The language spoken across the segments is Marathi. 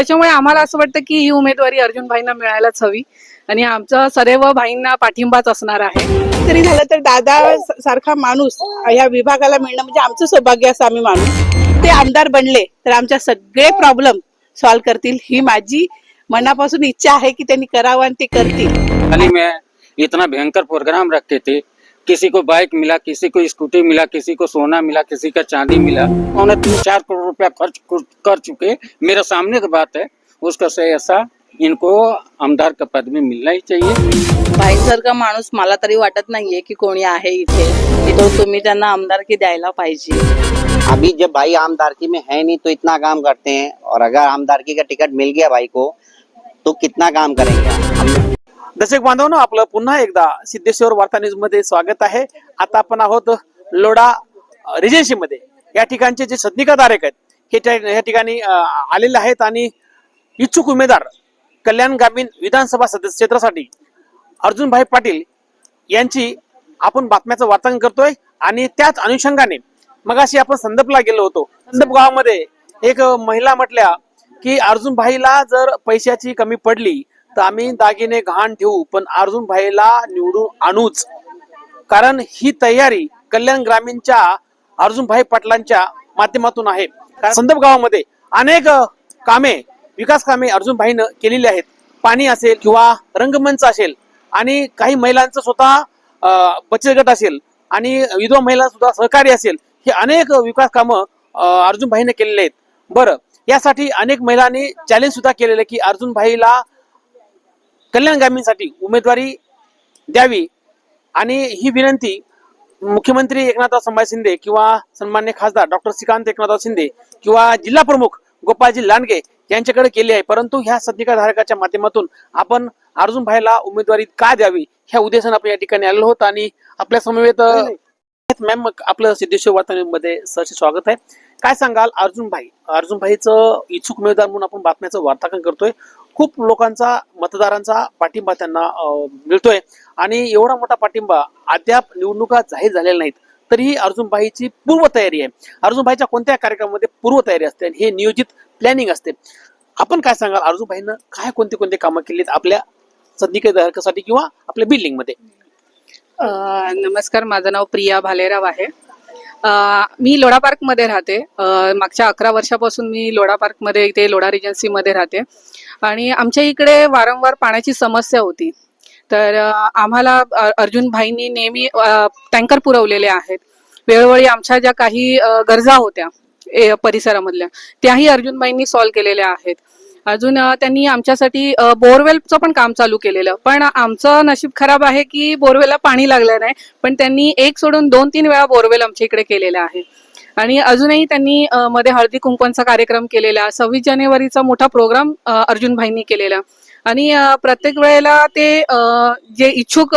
त्याच्यामुळे आम्हाला असं वाटतं की ही उमेदवारी अर्जुन भाईंना मिळायलाच हवी आणि आमचा सदैव भाईंना पाठिंबाच असणार आहे. तरी झालं तर दादा सारखा माणूस या विभागाला मिळणं म्हणजे आमचं सौभाग्य असं आम्ही मानू. ते आमदार बनले तर आमच्या सगळे प्रॉब्लेम सॉल्व्ह करतील ही माझी मनापासून इच्छा आहे की त्यांनी करावं आणि ते करतील. ही में इतना भयंकर प्रोग्राम रखे थे. किसी को बाइक मिला किसी को स्कूटी मिला किसी को सोना मिला किसी का चांदी मिला उन्होंने तीन चार करोड़ रुपया खर्च कर- चुके मेरे सामने की बात है उसका सही ऐसा इनको आमदार का पद में मिलना ही चाहिए। भाईंसारखा माणूस मला तरी वाटत नाहीये की कोणी आहे इथे की तो तुम्ही त्यांना आमदारकी द्यायला पाहिजे. अभी जब भाई आमदारकी में है नहीं तो इतना काम करते हैं और अगर आमदारकी का टिकट मिल गया भाई को तो कितना काम करेंगे हम दर्शक बांधवांनो आपलं पुन्हा एकदा सिद्धेश्वर वार्ता न्यूजमध्ये स्वागत आहे. आता आपण आहोत लोढा रिजन्सी मध्ये या ठिकाणचे जे सदनिकाधारक आहेत हे त्या- या ठिकाणी आलेले आहेत आणि इच्छुक उमेदवार कल्याण ग्रामीण विधानसभा सदस्य क्षेत्रासाठी अर्जुनभाई पाटील यांची आपण बातम्याचं वार्तांकन करतोय आणि त्याच अनुषंगाने मगाशी आपण संदपला गेलो होतो. संदप गावामध्ये एक महिला म्हटल्या की अर्जुनभाईला जर पैशाची कमी पडली आम्ही दागिने घाण ठेवू पण अर्जुनभाईला निवडून आणूच. कारण ही तयारी कल्याण ग्रामीणच्या अर्जुनभाई पाटलांच्या माध्यमातून आहे. कारण संदप गावामध्ये अनेक कामे विकास कामे अर्जुनभाईनं केलेली आहेत. पाणी असेल किंवा रंगमंच असेल आणि काही महिलांचं स्वतः बचत गट असेल आणि विधवा महिला सुद्धा सहकारी असेल हे अनेक विकास कामं अ, अर्जुनभाईने केलेले आहेत. बरं यासाठी अनेक महिलांनी चॅलेंज सुद्धा केलेलं की अर्जुनभाईला कल्याण ग्रामीणसाठी उमेदवारी द्यावी आणि ही विनंती मुख्यमंत्री एकनाथराव संभाजी शिंदे किंवा सन्मान्य खासदार डॉक्टर श्रीकांत एकनाथराव शिंदे किंवा जिल्हा प्रमुख गोपाळजी लांडगे यांच्याकडे केली आहे. परंतु ह्या सदनिकाधारकाच्या माध्यमातून आपण अर्जुन भाईला उमेदवारी का द्यावी ह्या उद्देशाने आपण या ठिकाणी आलेलो आहोत आणि आपल्या समवेत मॅम आपलं सिद्धेश्वर वार्तामध्ये सरचे स्वागत आहे. काय सांगाल अर्जुन भाई? अर्जुन भाईचं इच्छुक उमेदवार म्हणून आपण बातम्याचं वार्तांकन करतोय. खूप लोकांचा मतदारांचा पाठिंबा त्यांना मिळतोय. आणि एवढा मोठा पाठिंबा अद्याप निवडणुका जाहीर झालेल्या नाहीत. तरीही अर्जुनबाईची पूर्वतयारी आहे. अर्जुनबाईच्या कोणत्या कार्यक्रमामध्ये पूर्वतयारी असते आणि हे नियोजित प्लॅनिंग असते? आपण काय सांगाल? अर्जुनबाईनं काय कोणते कोणते कामं केलीत आपल्या सदनिकेधारकासाठी किंवा आपल्या बिल्डिंगमध्ये नमस्कार. माझं नाव प्रिया भालेराव आहे. मी लोढा पार्कमध्ये राहते. मागच्या अकरा वर्षापासून मी लोढा पार्कमध्ये इथे लोढा रिजन्सीमध्ये राहते. आणि आमच्या इकडे वारंवार पाण्याची समस्या होती. तर आम्हाला अर्जुन भाईंनी नेहमी टँकर पुरवलेले आहेत. वेळोवेळी आमच्या ज्या काही गरजा होत्या ए, परिसरामधल्या त्याही अर्जुनबाईंनी सॉल्व्ह केलेल्या आहेत. अजून त्यांनी आमच्यासाठी बोरवेलचं पण काम चालू केलेलं. पण आमचं नशीब खराब आहे की बोरवेलला पाणी लागलं नाही पण त्यांनी एक सोडून दोन तीन वेळा बोरवेल आमच्या इकडे केलेला आहे. आणि अजूनही त्यांनी मध्ये हळदी कुंकवांचा कार्यक्रम केलेला सव्वीस जानेवारीचा मोठा प्रोग्राम अर्जुन भाईंनी केलेला. आणि प्रत्येक वेळेला ते अ, जे इच्छुक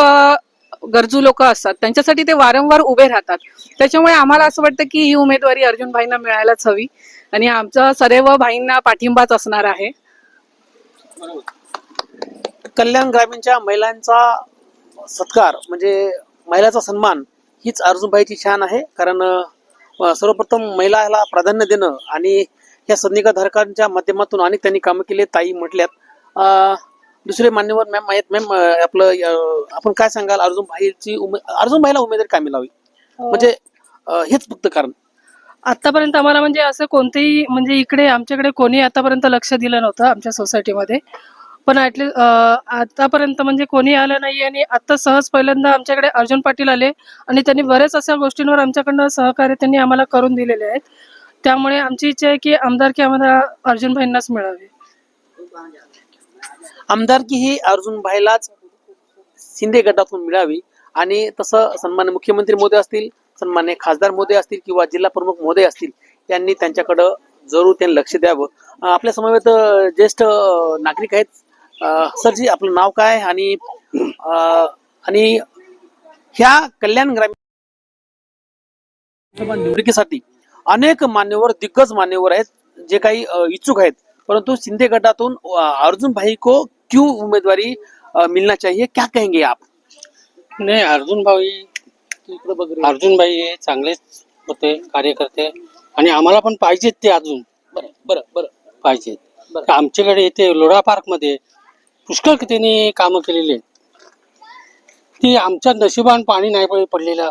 गरजू लोक असतात त्यांच्यासाठी ते वारंवार उभे राहतात. त्याच्यामुळे आम्हाला असं वाटतं की ही उमेदवारी अर्जुन भाईंना मिळायलाच हवी. आणि आमचा सदैव भाईंना पाठिंबाच असणार आहे. कल्याण ग्रामीणच्या महिलांचा सत्कार म्हणजे महिलाचा सन्मान हीच अर्जुनभाईची शान आहे. कारण सर्वप्रथम महिलाला प्राधान्य देणं आणि या सदनिकाधारकांच्या माध्यमातून अनेक त्यांनी कामं केले ताई म्हटल्यात. अं, दुसरे मान्यवर मॅम आहेत. मॅम आपलं आपण काय सांगाल? अर्जुन भाईची उमे अर्जुन भाईला उमेदवारी का मिळावी? म्हणजे अं, हेच फक्त कारण. आतापर्यंत आम्हाला म्हणजे असं कोणतेही म्हणजे इकडे आमच्याकडे कोणी आतापर्यंत लक्ष दिलं नव्हतं आमच्या सोसायटीमध्ये. पण ऍटलीस्ट आतापर्यंत म्हणजे कोणी आलं नाही आणि आता सहज पहिल्यांदा आमच्याकडे अर्जुन पाटील आले आणि त्यांनी बऱ्याच अशा गोष्टींवर आमच्याकडनं सहकार्य त्यांनी आम्हाला करून दिलेले आहेत. त्यामुळे आमची इच्छा आहे की आमदारकी आम्हाला अर्जुन भाईंनाच मिळावी आमदारकी ही अर्जुन भाईलाच शिंदे गटातून मिळावी आणि तसं सन्मान मुख्यमंत्री मोदी असतील सन्मान्य खासदार मोदी असतील किंवा जिल्हा प्रमुख मोदी असतील यांनी त्यांच्याकडं जरूर त्यांनी लक्ष द्यावं. आपल्या समवेत ज्येष्ठ नागरिक आहेत. सरजी आपलं नाव काय? आणि आणि ह्या कल्याण ग्रामीण निवडणुकीसाठी अनेक मान्यवर दिग्गज मान्यवर आहेत जे काही इच्छुक आहेत. परंतु शिंदे गटातून अर्जुन भाई को क्यों उमेदवारी मिलना चाहिए क्या कहेंगे आप? नाही अर्जुन भाई अर्जुन भाई हे चांगलेच होते कार्यकर्ते. आणि आम्हाला पण पाहिजेत ते अजून. बरं बरं बरं. पाहिजेत. आमच्याकडे इथे लोढा पार्कमध्ये पुष्कळ त्यांनी कामं केलेली आहेत. ती आमच्या नशिबान पाणी नाही पड- पडलेलं.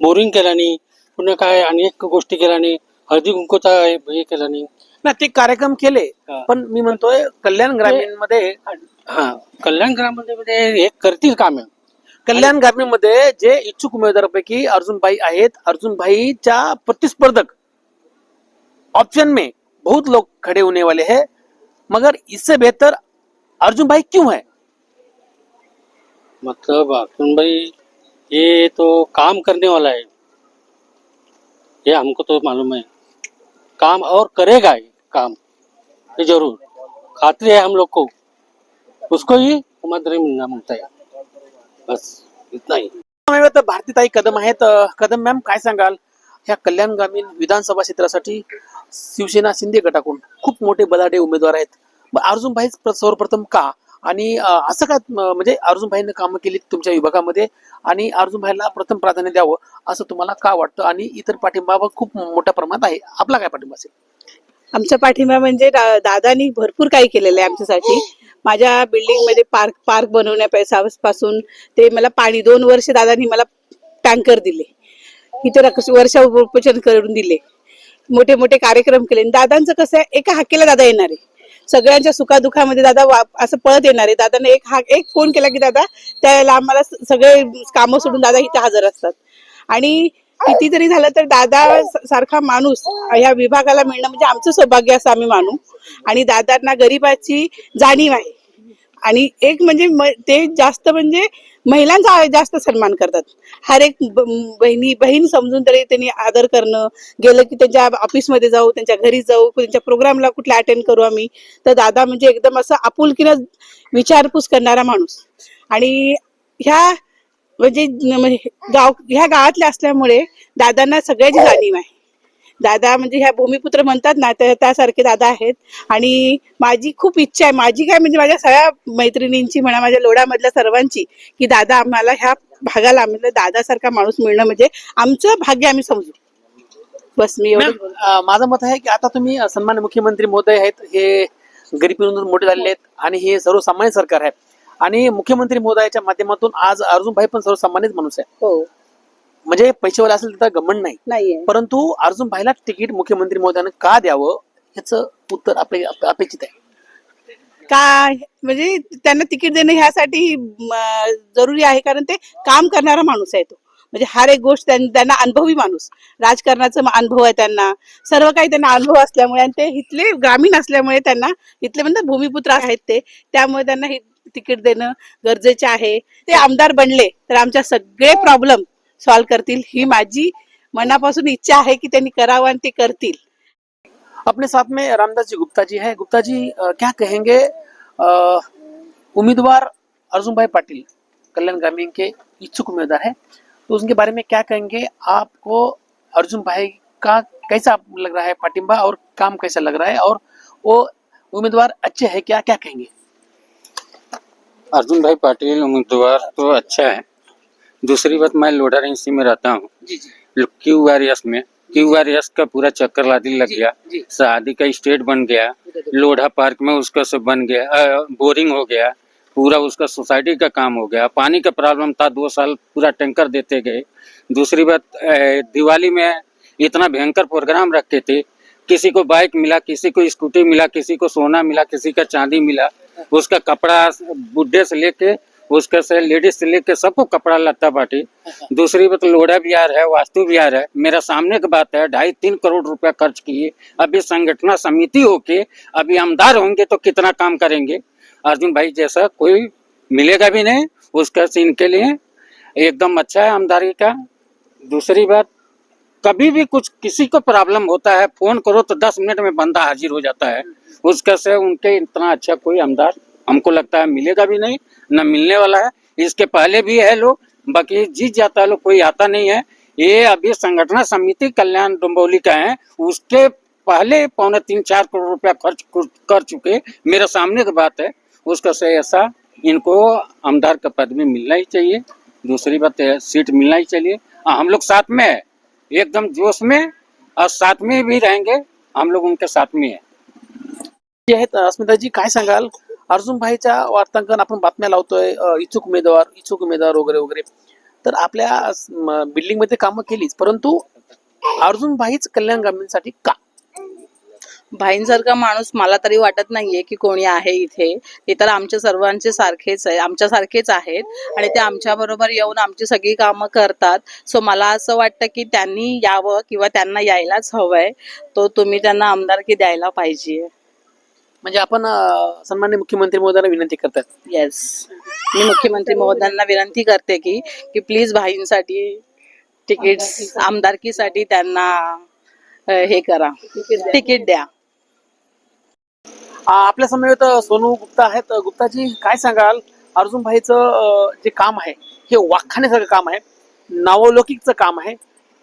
बोरिंग केल्याने पुन्हा काय अनेक गोष्टी केल्याने हळदी कुंकूचा हे केल्याने. ना ते कार्यक्रम केले. पण मी म्हणतोय कल्याण ग्रामीणमध्ये हा कल्याण ग्राममध्ये हे करतील काम. कल्याण ग्रामीण मध्ये जे इच्छुक उमेदवारापैकी अर्जुनभाई आहेत. अर्जुनभाईच्या प्रतिस्पर्धक ऑप्शन में बहुत लोग खड़े होने वाले हैं. मगर इससे बेहतर अर्जुन भाई क्यों है? मतलब अर्जुन भाई ये तो काम करने वाला है. ये हमको तो मालूम है. काम और करेगा ये काम. ये ज़रूर. खातरी है हम लोग को. उसको ही उम्मीदवारी मिलना मिलता है. बस इतना ही तर भारतीताई कदम आहेत. कदम मॅम काय सांगाल? ह्या कल्याण ग्रामीण विधानसभा क्षेत्रासाठी शिवसेना शिंदे गटाकडून खूप मोठे बलाढ्य उमेदवार आहेत. मग अर्जुन भाई सर्वप्रथम का? आणि असं काय अं, म्हणजे अर्जुन भाईने कामं केली तुमच्या विभागामध्ये आणि अर्जुन भाईला प्रथम प्राधान्य द्यावं असं तुम्हाला का वाटतं? आणि इतर पाठिंबा खूप मोठ्या प्रमाणात आहे. आपला काय पाठिंबा असेल? आमचा पाठिंबा म्हणजे दादानी भरपूर काही केलेलं आहे आमच्यासाठी. माझ्या बिल्डिंगमध्ये पार्क पार्क बनवण्यापासून ते मला पाणी दोन वर्ष दादानी मला टँकर दिले. इथे वर्षा वर्षापचन करून दिले. मोठे मोठे कार्यक्रम केले. आणि दादांचं कसं आहे एका हाकेला दादा येणार आहे. सगळ्यांच्या सुखादुखामध्ये दादा असं पळत येणार आहे. दादाने एक हा एक फोन केला की दादा त्यावेळेला आम्हाला सगळे कामं सोडून दादा इथे हजर असतात. आणि किती जरी झालं तर दादा सारखा माणूस या विभागाला मिळणं म्हणजे आमचं सौभाग्य असं आम्ही मानू. आणि दादांना गरिबाची जाणीव आहे. आणि एक म्हणजे ते जास्त म्हणजे महिलांचा जास्त सन्मान करतात. हर एक बहिणी बहीण समजून तरी त्यांनी आदर करणं गेलं की त्यांच्या ऑफिसमध्ये जाऊ त्यांच्या घरी जाऊ त्यांच्या प्रोग्रामला कुठल्या अटेंड करू आम्ही तर दादा म्हणजे एकदम असं आपुलकीनं विचारपूस करणारा माणूस. आणि ह्या म्हणजे गाव ह्या गावातल्या असल्यामुळे दादांना सगळ्याची जाणीव आहे. दादा म्हणजे ह्या भूमिपुत्र म्हणतात ना त्या त्यासारखे दादा आहेत. आणि माझी खूप इच्छा आहे माझी काय म्हणजे माझ्या सगळ्या मैत्रिणींची म्हणा माझ्या लोढामधल्या सर्वांची की दादा आम्हाला ह्या भागाला आम्हाला दादासारखा माणूस मिळणं म्हणजे आमचं भाग्य आम्ही समजू. बस मी एवढं माझं मत आहे की आता तुम्ही अं, सन्मान्य मुख्यमंत्री महोदय आहेत हे गरिबीतून मोठे झालेले आहेत आणि हे सर्वसामान्य सरकार आहे. आणि मुख्यमंत्री महोदयाच्या माध्यमातून आज अर्जुन भाई पण सर्वसामान्यच माणूस आहे. हो. म्हणजे पैसेवाले असेल तर गमन नाही. परंतु अर्जुन भाईला तिकीट मुख्यमंत्री महोदयानं का द्यावं याचं उत्तर अपेक्षित आहे. का म्हणजे त्यांना तिकीट देणं ह्यासाठी जरुरी आहे कारण ते काम करणारा माणूस आहे तो. म्हणजे हर एक गोष्ट त्यां- त्यांना अनुभवी माणूस. राजकारणाचा अनुभव आहे त्यांना. सर्व काही त्यांना अनुभव असल्यामुळे आणि ते इथले ग्रामीण असल्यामुळे त्यांना इथले म्हणतात भूमिपुत्र आहेत ते. त्यामुळे त्यांना हे तिकीट देणं गरजेचे आहे. ते आमदार बनले तर आमच्या सगळे प्रॉब्लेम सॉल्व्ह करतील ही माझी मनापासून इच्छा आहे की त्यांनी करावं आणि ते करतील. अपने साथ में रामदास जी गुप्ता जी है. गुप्ता जी अ, क्या कहेंगे? उम्मीदवार अर्जुन भाई पाटिल कल्याण ग्रामीण के इच्छुक उम्मीदवार है। तो उनके बारे में क्या कहेंगे? आपको अर्जुन भाई का कैसा लग रहा है? पाटिंबा और काम कैसा लग रहा है? और वो उम्मीदवार अच्छे है क्या? क्या कहेंगे? अर्जुन भाई पाटिल उम्मीदवार तो अच्छा है। दूसरी बात मैं लोढ़ा रेंसी में रहता हूँ। क्यू आर एस में। क्यू आर एस का पूरा चक्कर लादी लग गया। शादी का स्टेट बन गया। लोढ़ा पार्क में उसका सब बन गया। अ, बोरिंग हो गया। पूरा उसका सोसाइटी का काम हो गया। पानी का प्रॉब्लम था दो साल पूरा टैंकर देते गए। दूसरी बात दिवाली में इतना भयंकर प्रोग्राम रखे थे। किसी को बाइक मिला किसी को स्कूटी मिला किसी को सोना मिला किसी का चांदी मिला। उसका कपड़ा बुढ़े से लेके उसका से लेडीज़ से लेके सबको कपड़ा लत्ता बाटी। दूसरी बात, लोढ़ा बिहार है, वास्तु बिहार है। मेरा सामने की बात है, ढाई तीन करोड़ रुपया खर्च किए। अभी संगठना समिति होके अभी आमदार होंगे तो कितना काम करेंगे? अर्जुन भाई जैसा कोई मिलेगा भी नहीं, उसका सीन के लिए एकदम अच्छा है आमदारी का। दूसरी बात, कभी भी कुछ किसी को प्रॉब्लम होता है, फ़ोन करो तो दस मिनट में बंदा हाजिर हो जाता है। उसका से उनके इतना अच्छा कोई आमदार हमको लगता है मिलेगा भी नहीं, न मिलने वाला है। इसके पहले भी है लोग, बाकी जीत जाता है लोग, कोई आता नहीं है। ये अभी संगठना समिति कल्याण डोंबौली का है, उसके पहले पौने तीन चार करोड़ रुपया खर्च कर- चुके। मेरे सामने की बात है, उसका से ऐसा इनको आमदार का पद में मिलना ही चाहिए। दूसरी बात है, सीट मिलना ही चाहिए। हम लोग साथ में है, एकदम जोश में, और साथ में भी रहेंगे, हम लोग उनके साथ में है। जे आहेत अस्मिताजी काय सांगाल? अर्जुन भाईच्या वार्तांकन आपण बातम्या लावतोय इच्छुक उमेदवार इच्छुक उमेदवार वगैरे वगैरे. तर आपल्या बिल्डिंगमध्ये कामं केलीच परंतु अर्जुन भाईच कल्याण ग्रामीणसाठी का? भाईंसारखा माणूस मला तरी वाटत नाहीये की कोणी आहे इथे. ते तर आमच्या सर्वांचे सारखेच आहे आमच्या सारखेच आहेत आणि ते आमच्या बरोबर येऊन आमची सगळी कामं करतात. सो मला असं वाटतं की त्यांनी यावं किंवा त्यांना यायलाच हवंय. तो तुम्ही त्यांना आमदारकी द्यायला पाहिजे. म्हणजे आपण सन्मान्य मुख्यमंत्री महोदयांना विनंती करतात येस मी मुख्यमंत्री महोदयांना विनंती करते की की प्लीज भाईंसाठी तिकीट आमदारकीसाठी त्यांना अ, हे करा. तिकीट द्या. आपल्या समवेत सोनू गुप्ता आहेत. गुप्ताजी काय सांगाल? अर्जुन भाईचं जे काम आहे हे वाखाण्यासारखं काम आहे नावलौकिकचं काम आहे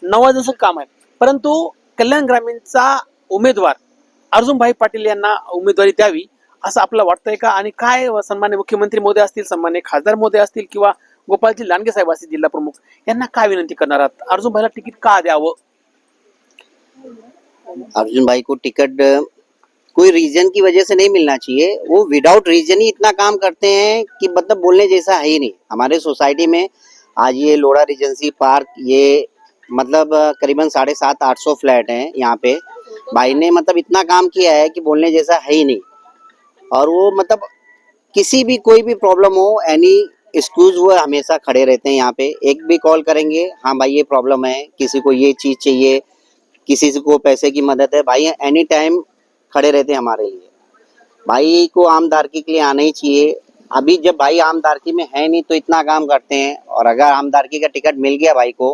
नवाजसं काम आहे. परंतु कल्याण ग्रामीणचा उमेदवार अर्जुन भाई पाटील यांना उमेदवारी द्यावी असं आपलं वाटतंय का? आणि सन्मान्य मुख्यमंत्री मोदी असतील, सन्मान्य खासदार मोदी किंवा गोपालजी लांडगे साहेब असतील, जिल्हा प्रमुख काय विनंती आहात? अर्जुन भाईला तिकीट का द्यावं? अर्जुन भाई को टिकट कोई रीजन की वजह से नहीं मिलना चाहिए। वो विदाउट रीजन ही इतना काम करते हैं कि मतलब बोलने जैसा है ही नहीं। हमारे सोसाइटी में आज ये लोड़ा रिजेंसी पार्क ये मतलब करीबन साढ़े सात, आठ सौ फ्लैट हैं यहाँ पे। भाई ने मतलब इतना काम किया है कि बोलने जैसा है ही नहीं। और वो मतलब किसी भी, कोई भी प्रॉब्लम हो एनी एक्सक्यूज वो हमेशा खड़े रहते हैं यहाँ पे। एक भी कॉल करेंगे हाँ भाई ये प्रॉब्लम है, किसी को ये चीज़ चाहिए, किसी को पैसे की मदद है। भाई एनी टाइम खड़े रहते हैं हमारे लिए। भाई को आमदारकी के लिए आना ही चाहिए। अभी जब भाई आमदारकी में है नहीं तो इतना काम करते हैं। और अगर आमदारकी का टिकट मिल गया भाई को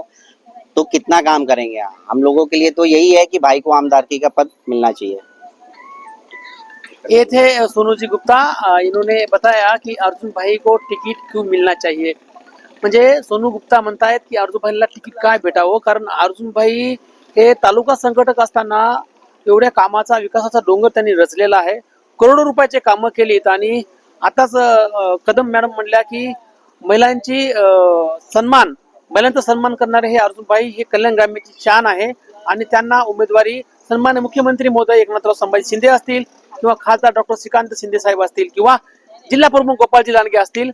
तो कितना काम करेंगे हम लोगों के लिए तो यही है कि भाई को आमदारकी का पद मिलना चाहिए। ये थे सोनूजी गुप्ता। इन्होंने बताया कि अर्जुन भाई को तिकीट क्यों मिलना चाहिए। म्हणजे सोनू गुप्ता म्हणतायत की अर्जुन भाईला तिकीट काय भेटावं? कारण अर्जुन भाई हे तालुका संघटक असताना एवढ्या कामाचा विकासाचा डोंगर त्यांनी रचलेला आहे. करोडो रुपयाचे कामं केलीत आणि आताच कदम मॅडम म्हणल्या की महिलांची सन्मान महिलांचा सन्मान करणारे हे अर्जुनबाई हे कल्याण ग्रामीणची शान आहे. आणि त्यांना उमेदवारी सन्मान्य मुख्यमंत्री महोदय एकनाथराव संभाजी शिंदे असतील किंवा खासदार डॉक्टर श्रीकांत शिंदे साहेब असतील किंवा जिल्हा प्रमुख गोपालजी लांडगे असतील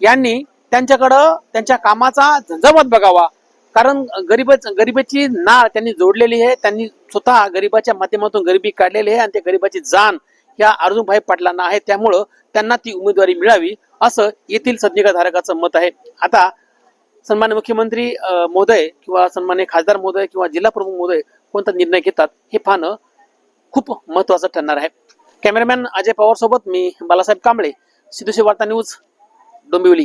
यांनी त्यांच्याकडं त्यांच्या कामाचा झंझावात बघावा. कारण गरीब गरिबीची नाळ त्यांनी जोडलेली आहे. त्यांनी स्वतः गरिबाच्या माध्यमातून गरिबी काढलेली आहे आणि त्या गरिबाची जाण या अर्जुनभाई पाटलांना आहे. त्यामुळं त्यांना ती उमेदवारी मिळावी असं येथील सज्ञिका धारकाचं मत आहे. आता सन्मान्य मुख्यमंत्री मोदय महोदय किंवा सन्मान्य खासदार महोदय किंवा जिल्हा प्रमुख महोदय कोणता निर्णय घेतात हे पाहणं खूप महत्वाचं ठरणार आहे. कॅमेरामॅन अजय पवार सोबत मी बालासाहेब कांबळे सिद्धुशी वार्ता न्यूज डोंबिवली.